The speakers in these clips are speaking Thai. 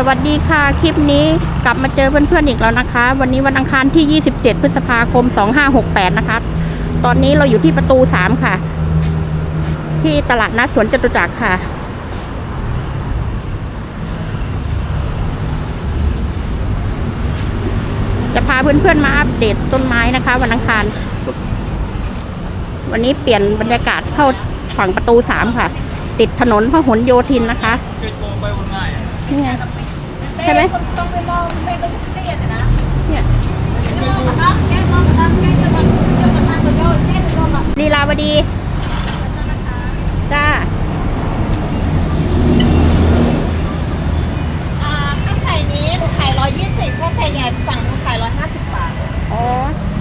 สวัสดีค่ะ คลิปนี้กลับมาเจอเพื่อนๆอีกแล้วนะคะ วันนี้วันอังคารที่ 27 พฤษภาคม 2568 นะคะ ตอนนี้เราอยู่ที่ประตู 3 ค่ะ ที่ตลาดนัดสวนจตุจักรค่ะ จะพาเพื่อนๆมาอัปเดตต้นไม้นะคะ วันอังคาร วันนี้เปลี่ยนบรรยากาศเข้าฝั่งประตู 3 ค่ะ ติดถนนพหลโยธินนะคะเกิดโกงไปวนง่ายอะนี่ไงใช่ไหมต้องไปมองไม่ต้องเตี้ยนะเนี่ยครับแก้มองครับแก้จะมาจะมาทานตัวโยนแก้จะมองแบบลีลาวดีจ้าอ่าถ้าใส่นี้หนูขายร้อยยี่สิบถ้าใส่ใหญ่ฝั่งหนูขายร้อยห้าสิบบาทอ๋อ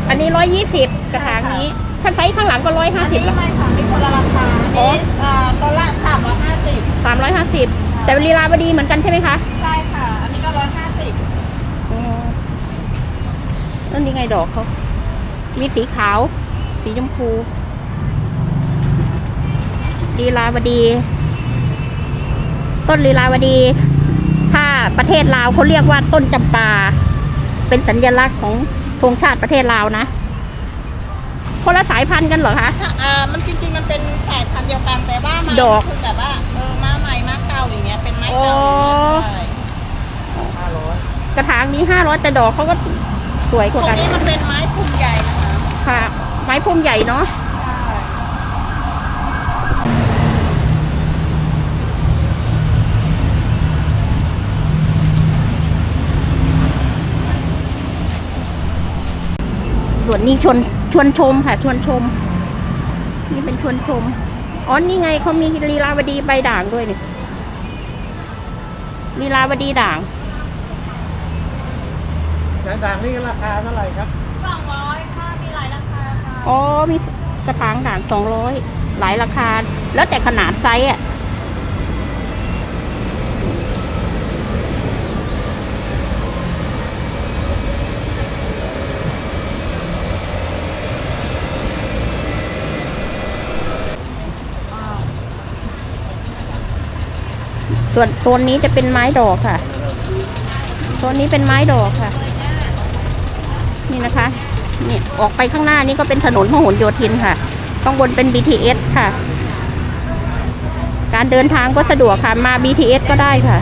อันนี้ร้อยยี่สิบกระถางนี้ถ้าไซส์ข้างหลังก็ร้อยห้าอันสิบนี้ไม่ค่ะมีคนละราคาอันนี้อ่าตัวละสามร้อยห้าสิบสามร้อยห้าสิบแต่ลีลาวดีเหมือนกันใช่ไหมคะในั่นยังไงดอกเขา มีสีขาว สีชมพู ลีลาวดี ต้นลีลาวดี ถ้าประเทศลาวเขาเรียกว่าต้นจำปา เป็นสัญลักษณ์ของธงชาติประเทศลาวนะ คนละสายพันธุ์กันเหรอคะ อ่า มันจริงๆ มันเป็นสายพันธุ์เดียวกันแต่ว่ามาดอก คือแบบว่าเออมาใหม่มาเก่าอย่างเงี้ย เป็นไม้เก่าอ๋อใช่ห้าร้อยกระถางนี้ห้าร้อยแต่ดอกเขาก็ สวยกตรว่างกันนี้มันเป็นไม้พุ่มใหญ่นะคะค่ะ ไม้พุ่มใหญ่เนาะส่วนนี้ชวนชวนชมค่ะ ชวนชม นี่เป็นชวนชมอ๋อนี่ไงเขามีลีลาวดีใบด่างด้วยนี่ลีลาวดีด่าง ยางด่างนี่ราคาเท่าไหร่ครับสองร้อยค่ะ มีหลายราคาค่ะ อ๋อมีกระถางด่างสองร้อยหลายราคา แล้วแต่ขนาดไซส์อะส่วนโซนนี้จะเป็นไม้ดอกค่ะ โซนนี้เป็นไม้ดอกค่ะ นี่นะคะ นี่ออกไปข้างหน้านี่ก็เป็นถนนพหลโยธินค่ะ ข้างบนเป็น BTS ค่ะ การเดินทางก็สะดวกค่ะ มา BTS ก็ได้ค่ะ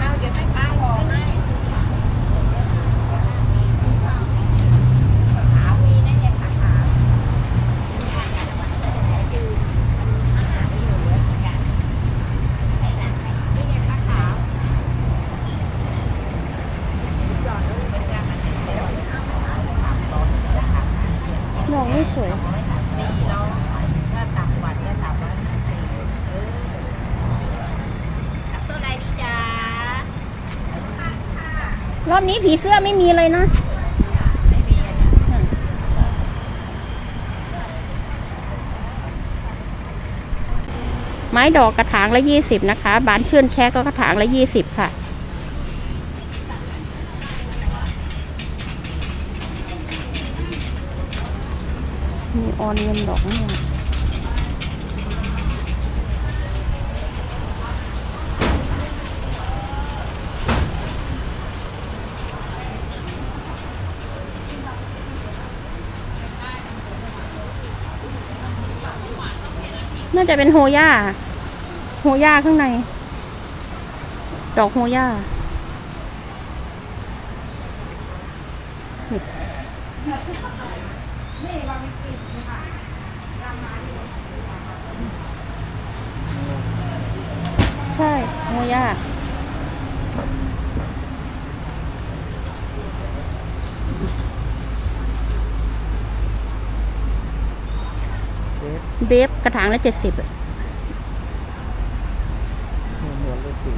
เอาเดี๋ยวแม่ค้าห่อให้ขาวมีนะเนี่ยขาขาว มองไม่สวย สี่ร้อยถ้าต่ำกว่าก็ต่ำกว่าสี่เออเอาตัวไหนดีจ๊ะ ร อบนี้ผีเสื้อไม่มีเลยนะไม้ดอกกระถางละยี่สิบนะคะ บานเชื่อนแค่ก็กระถางละยี่สิบค่ะ มีออนเงินดอกเนี่ย น่าจะเป็นโฮย่า โฮย่าข้างใน ดอกโฮย่าใช่โฮย่า เอ๊ะเบฟกระถางละเจ็ดสิบเหมือนเหมือนฤาษี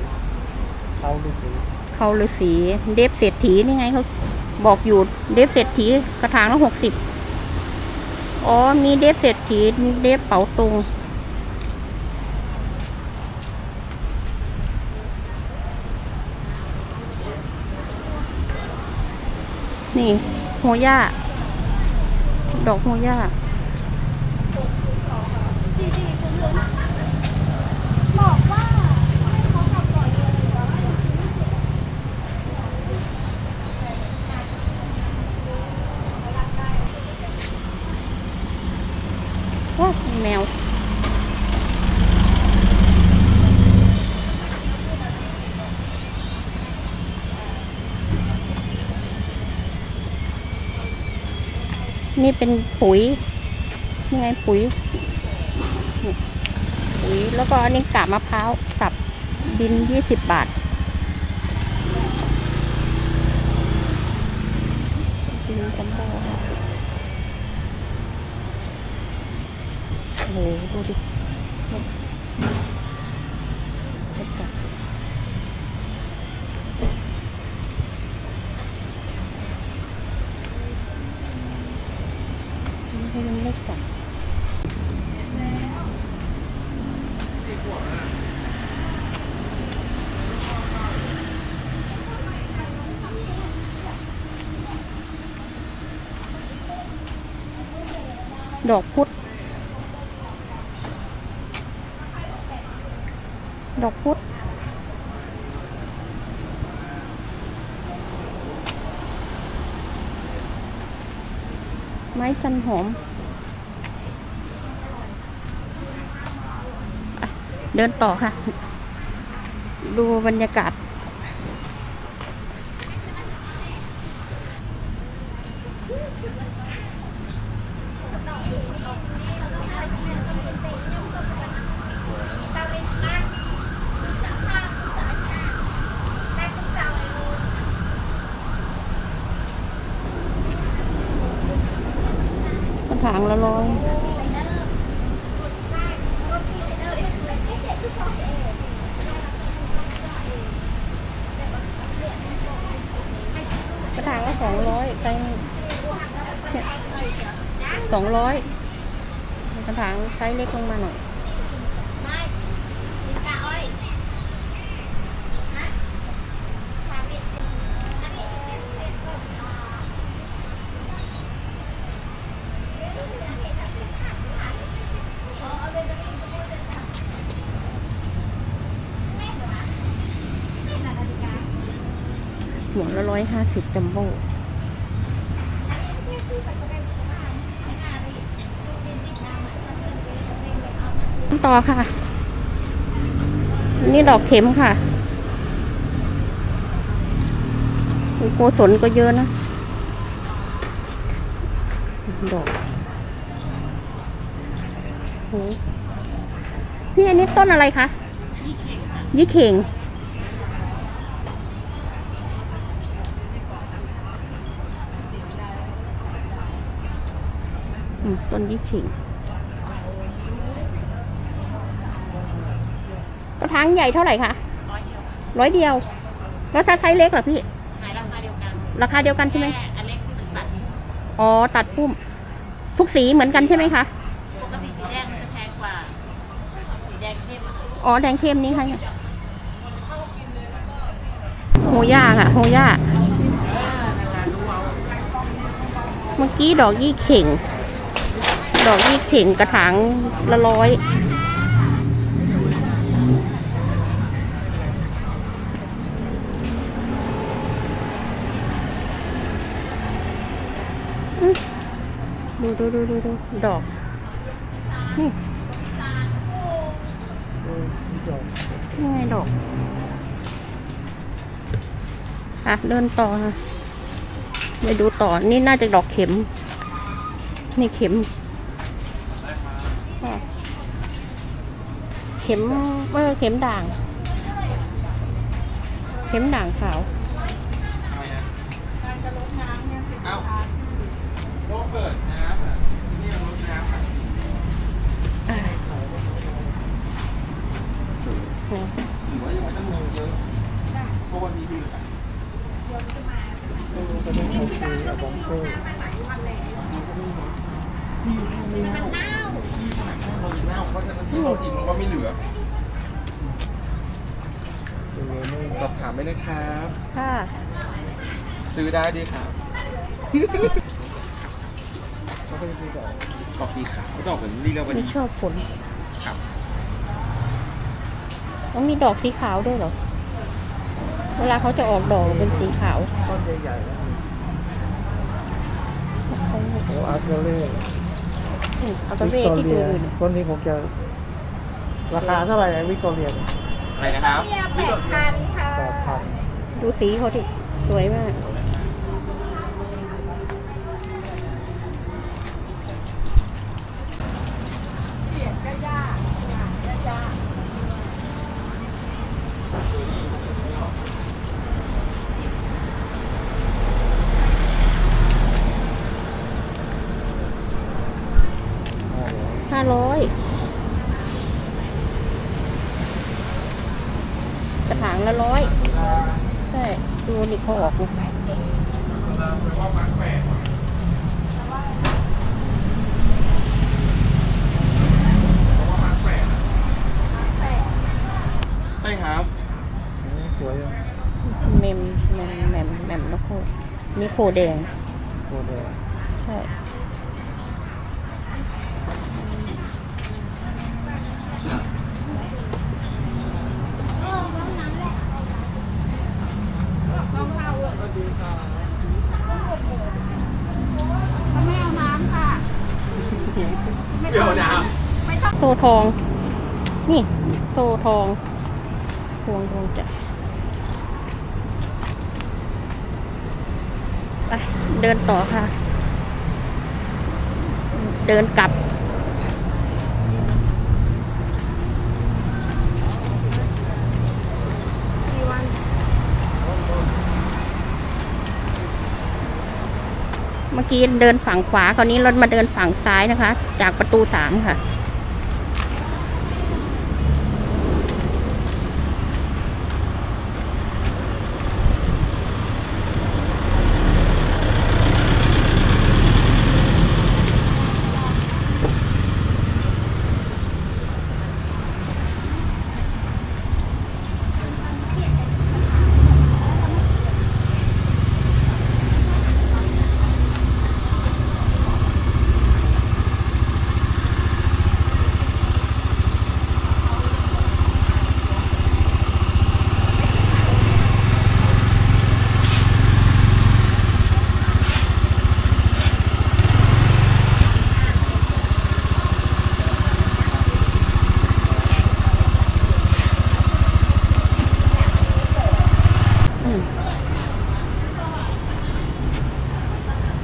เขาฤาษีเขาฤาษีเดฟเศรษฐีนี่ไงเขาบอกอยู่เดฟเศรษฐีกระถางละหกสิบอ๋อ มีเดฟเศรษฐีมีเดฟเป๋าตุงนี่โฮย่า ดอกโฮย่า บอกว่าให้เขาขับก่อนเลยแต่ว่า ว้าว แมว นี่เป็นปุ๋ยยังไงปุ๋ย ปุ๋ย แล้วก็อันนี้กาบมะพร้าวสับดินยี่สิบบาท ดูดิให้มันเล็กจังดอกพุธ ดอกพุธไม้จันหอมอเดินต่อค่ะ ดูบรรยากาศ ถางละร้อยกระถางละสองร้อยไปเนี่ยสองร้อยกระถางไซส์เล็กลงมาหน่อย ไม่มีกาอ้อยฮะสามสิบอันนี้เป็นเศษกบอ่า หัวละร้อยห้าสิบจัมโบ้ต่อค่ะ นี่ดอกเข็มค่ะโอ้โหโกศลก็เยอะนะ ดอกโหพี่อันนี้ต้นอะไรคะ ยี่เข่ง ต้นยี่ขิง กระถางใหญ่เท่าไหร่คะร้อยเดียวร้อยเดียวแล้วถ้าไซส์เล็กล่ะพี่ขายราคาเดียวกันราคาเดียวกันใช่ไหมแค่อันเล็กที่มันตัดอ๋อ ตัดพุ่ม ทุกสีเหมือนกันใช่ไหมคะ ปกติสีแดงมันจะแพงกว่าสีแดงเข้มอะอ๋อ แดงเข้มนี้ค่ะเนี่ยโฮย่าค่ะโฮย่าเมื่อกี้ดอกยี่เข่ง ดอกยี่เข่งกระถางละร้อยดูดูดูดูดูดอก นี่นี่ไงดอก อะ เดินต่อค่ะไปดูต่อ นี่น่าจะดอกเข็ม นี่เข็มอะ เข็มเออเข็มด่าง เข็มด่างขาวเอ้าโลเปิดน้ำอะนี่รถน้ำอะอะถือว่ายังไม่ต้องมีเยอะเพราะวันนี้ดีอะเดี๋ยวจะมาเออจะได้เขาคุยกับบองโซ่มันเน่าที่ข นาดเราเน่าเพราะฉะนั้นที่เราอิ่มเราก็ไม่เหลือสอบถามได้เลยครับ ค่ะ ซื้อได้ดีครับอแล้วก็จะมีดอกดอกสีขาวดอกเหมือนลีลาวไม่ดีชอบผลครับต้องมีดอกสีขาวด้วยเหรอ เวลาเขาจะออกดอกเป็นสีขาวต้นใหญ่ๆแล้วโอ้อาร์เกเล่ อืมเอากระเววิกตอที่เรีดูยอยู่เนี่ยต้นนี้ผมจะราคาเท่าไหร่วิกตอเรียอะไรนะครับแปดพันค่ะ แปดพันดูสีเขาดิสวยมากห้าร้อยกระถางละร้อย ใช่ ดูนี่เขาออกนะใช่ครับสวยอะเมมเมมแมมแมมนกโคนี่โคแดง โคตรเลย ใช่ ไม่เอาน้ำค่ะ เดี๋ยวนะโซทอง นี่ โซทองพวงดวงใจไปเดินต่อค่ะ เดินกลับ เมื่อกี้เดินฝั่งขวาคราวนี้รถมาเดินฝั่งซ้ายนะคะ จากประตูสามค่ะ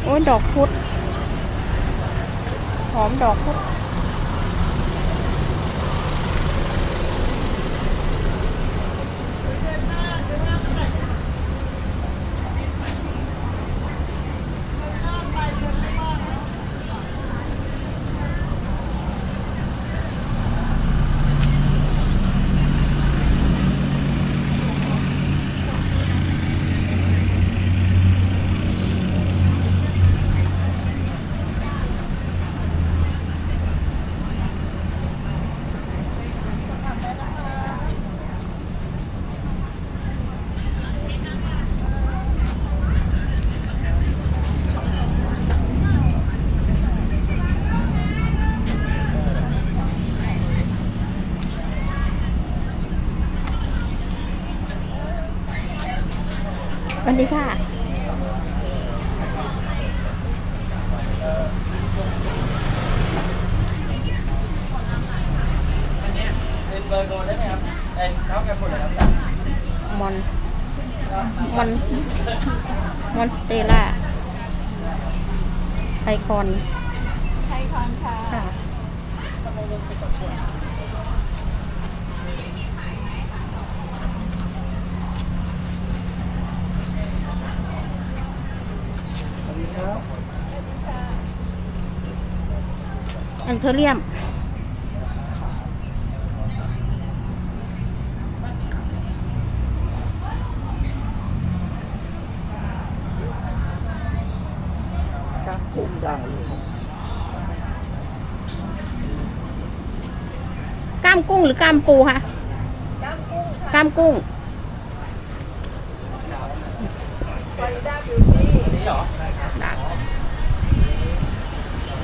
โอ้ยดอกพุธหอมดอกพุธ วัสดีค่ะ เป็นเบอร์โทรได้ไหมครับเอ้ยเท้าแกหมดเลยครับ มอน มอน มอนสเตล่าไอคอน ไทยคอนค่ะ ค่ะ สวัสดีครับ แอนเทเรียมก้างกุ้งย่างเลยกล้ามกุ้งหรือกล้ามปูคะด้ามกุ้งค่ะกล้ามกุ้ง ฟลอริดาบิวตี้ฟเหรอ ด่าง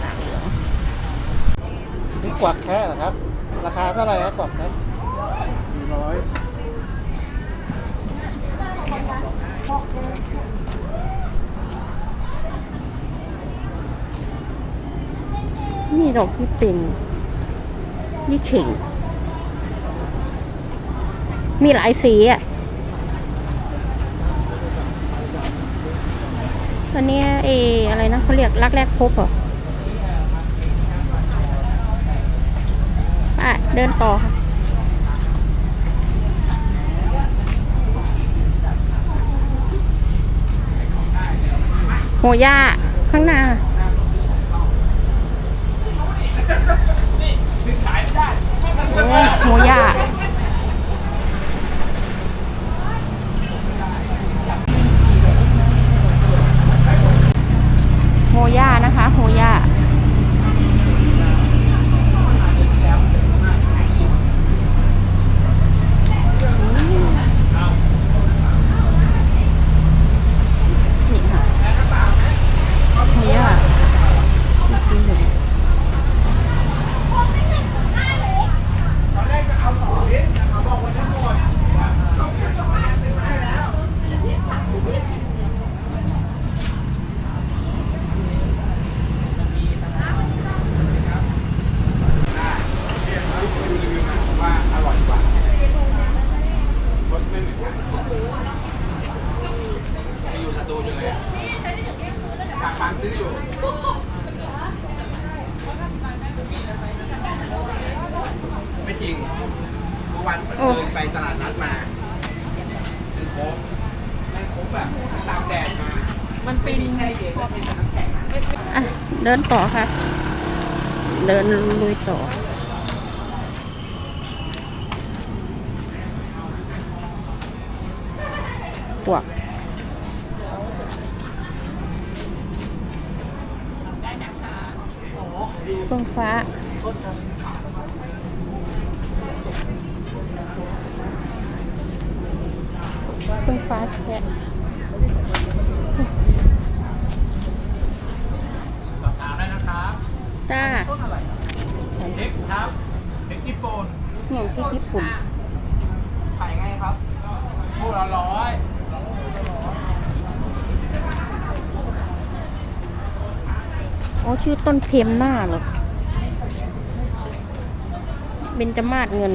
ด่างเหลือง นี่ กวักแค่เหรอครับ ราคาเท่าไหร่ครับกวักครับสี่ร้อยนี่ดอกที่เป็นนี่เข่ง มีหลายสีอะอันนี้เออะไรนะเขาเรียกรักแรกพบเหรออะ เดินต่อค่ะ โหย่าข้างหน้า โอ้โหย่าโฮย่านะคะโฮย่านี่ค่ะโฮย่าจริงๆเลย ว่าอร่อยกว่ารสไม่เหมือนกันไปอยู่สตูอยู่เลยอะฝากฟังซื้ออยู่ ไม่จริงเมื่อ วันเดินไปตลาดนัดมาคือโค้กแม่งโค้กแบบตามแดดมา มันปีนแค่เย็นแล้วเป็นน้ำแข็งอะอะ เดินต่อค่ะ เดินลุยต่อพวกเฟื่องฟ้าเฟื่อง ฟ้าแค่สอบถามได้นะครับจ้าเอ็กครับเอ็กญี่ปุ่นห่วงที่ญี่ปุ่นขายไงครับคู่ละร้อยอ๋อชื่อต้นเพียมหน้าเหรอเบญจมาศเงิน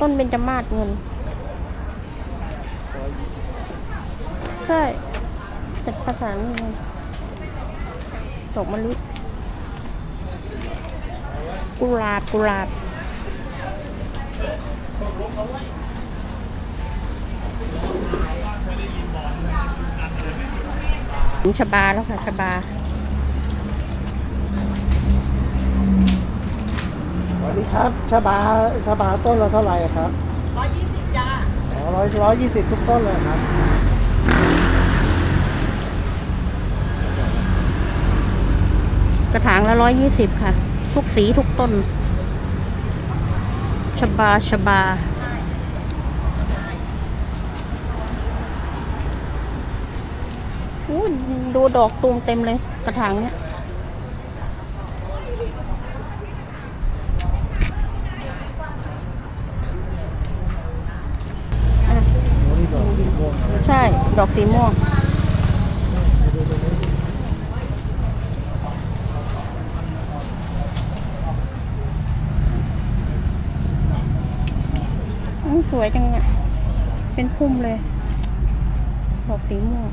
ต้นเบญจมาศเงินใช่แต่ภาษาไม่ไงดอกมะลิกุหลาบกุหลาบถึงชบาแล้วค่ะชบา สวัสดีครับชาบาชาบาต้นละเท่าไหร่ครับร้อยยี่สิบจ้าอ๋อร้อยร้อยยี่สิบทุกต้นเลยครับกระถางละร้อยยี่สิบค่ะ ทุกสีทุกต้นชบาชบาอู้ดูดอกตูมเต็มเลย กระถางเนี้ยอะ โอ้นี่ดอกสีม่วงนะ ใช่ ดอกสีม่วง สวยจังอะเป็นพุ่มเลย ดอกสีม่วง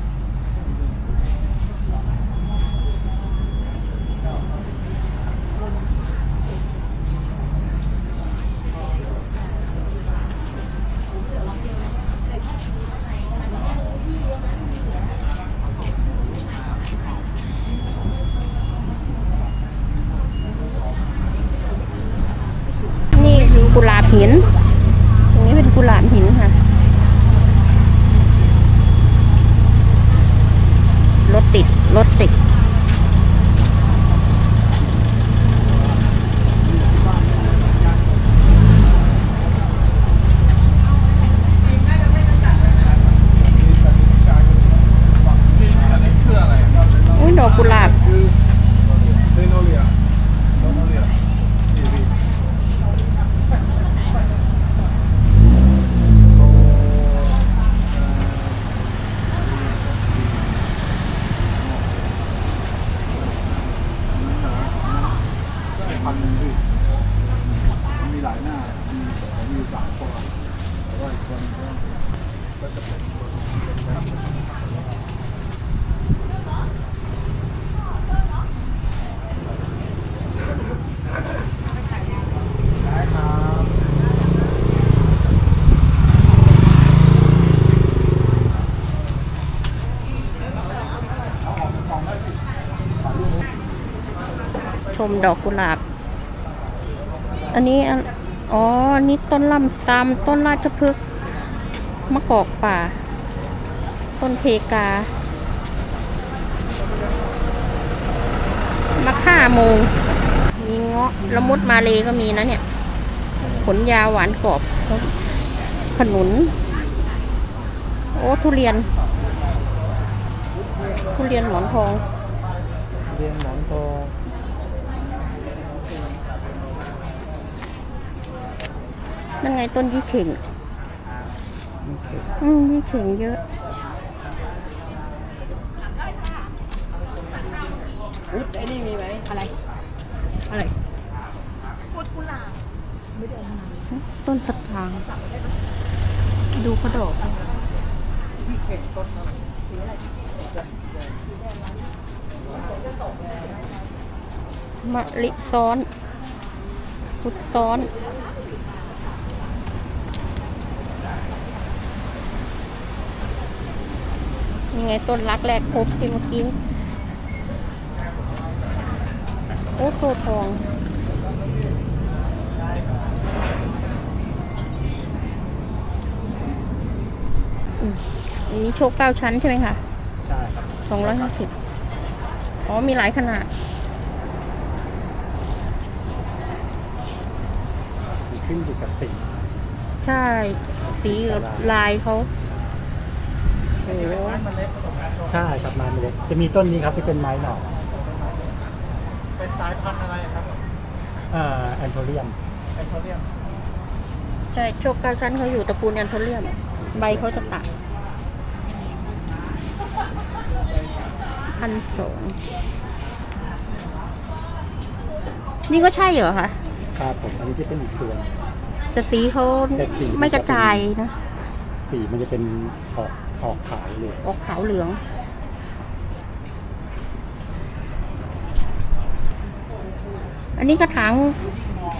นี่คือกุหลาบหิน ตรงนี้เป็นกุหลาบหินค่ะ รถติด รถติด อ ดอกกุหลาบ อันนี้ อ๋ออันนี่ต้นลำตามต้นราชพฤกษ์มะกอกป่า ต้นเพกามะข่าโมง มีเงาะละมุดมาเลยก็มีนะเนี่ย ผลยาหวานกรอบ ขนุน โอ้ ทุเรียน ทุเรียนหมอนทองเรียนหมอนทอง นั่นไงต้นยี่เข่ง อืมยี่เข่งเยอะพุทธไอ้นี่มีไหมอะไร อะไรพุดกุหลาบต้นสักทาง ดูกระดอกมะลิซ้อนพุดซ้อน ยังไงต้นรักแรกพบที่เมื่อกี้ โอ้โซทองอืมอันนี้โชคเก้าชั้นใช่ไหมคะ ใช่ครับสองร้อยห้าสิบอ๋อ มีหลายขนาด ขึ้นอยู่กับสี ใช่ สีกับลายเขา โอ้โหใช่ครับไม้เล็กจะมีต้นนี้ครับที่เป็นไม้หน่อเป็นสายพันธุ์อะไรครับอ่าแอนโทเรียมแอนโทเรียมใช่โชคเก้าชั้นเขาอยู่ตระกูลแอนโทเรียม ใบเขาจะตัดพันสองนี่ก็ใช่เหรอคะครับผมอันนี้จะเป็นอีกตัวหนึ่งแต่สีเขาแต่สีไม่กระจายนะ สีมันจะเป็นออกออกขาวเลยออกขาวเหลือง อันนี้กระถาง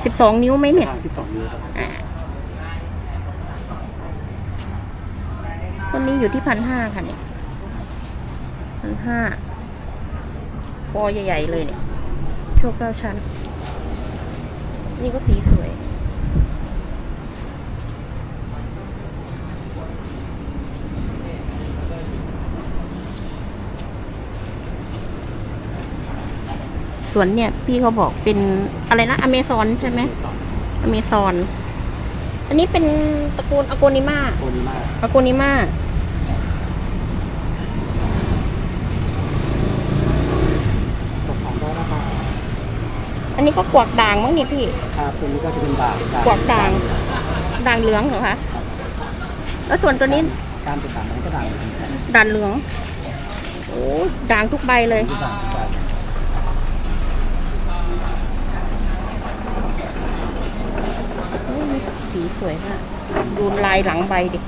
สิบสองนิ้วไหมเนี่ย ทางที่สองนิ้วครับอ่าต้นนี้อยู่ที่พันห้าค่ะเนี่ยพันห้าปอใหญ่ ๆ เลยเนี่ย โชคเก้าชั้น นี่ก็สี สวยสวนเนี่ย พี่เขาบอกเป็นอะไรนะอเมซอนใช่ไหมอเมซอน อันนี้เป็นตระกูลอโกนิมาตัวนี้มากอโกนิมาตกของได้ราคาอันนี้ก็กวักด่างมั้งนี่พี่ ครับตัวนี้ก็จะเป็นด่างกวักด่าง ด่างเหลืองเหรอคะ แล้วส่วนตัวนี้การเป็นด่างมันก็ด่างเหมือนกันด่างเหลือง โอ้ด่างทุกใบเลย ที่ด่างทุกแบบ โอ้ยสี สวยมาก ดูลายหลังใบดิ